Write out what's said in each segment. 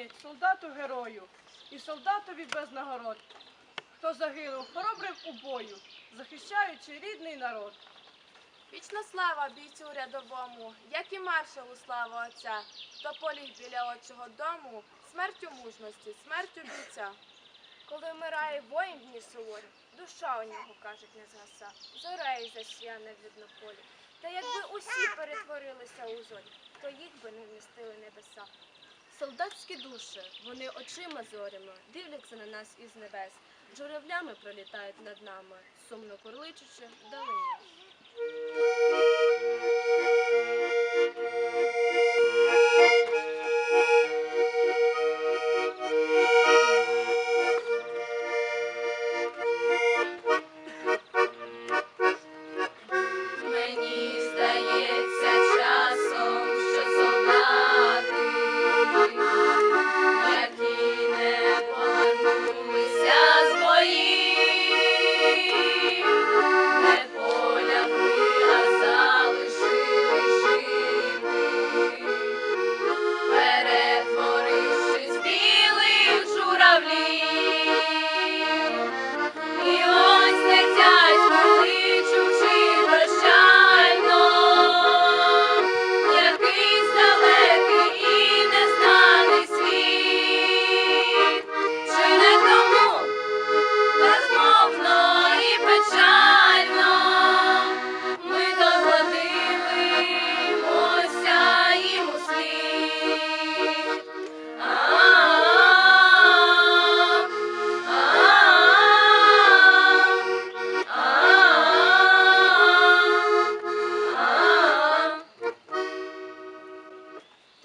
пам'ять солдату герою і солдатові без нагород, хто загинув хоробрим у бою, захищаючи рідний народ. Вічна слава бійцю рядовому, як і маршалу слава отця, хто поліг біля отчого дому, смертю мужності, смертю бійця. Коли вмирає воїн в дні суворі, душа у нього, кажуть, не згаса, зорею засіяне видно полі. Та якби усі перетворилися у зорі, то їх би не вмістили небеса. Солдатські душі, вони очима зорями, дивляться на нас із небес, журавлями пролітають над нами, сумно курличучи вдалині.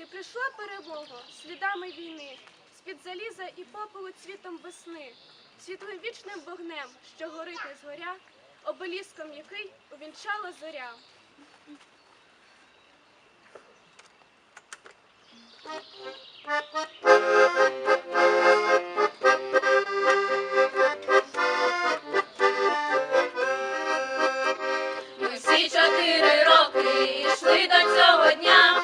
Ти прийшла перемога слідами війни, з-під заліза і попелу цвітом весни, світлим вічним вогнем, що горить не згоря, обеліском який увінчала зоря. Ми всі чотири роки йшли до цього дня,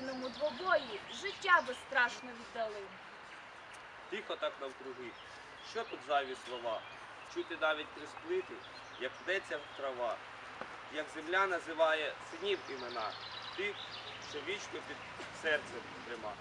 що двобої життя безстрашно віддали. Тихо так навкруги. Що тут зайві слова? Чути навіть присплити, як вдеться трава, як земля називає синів імена, тих, що вічно під серцем трима.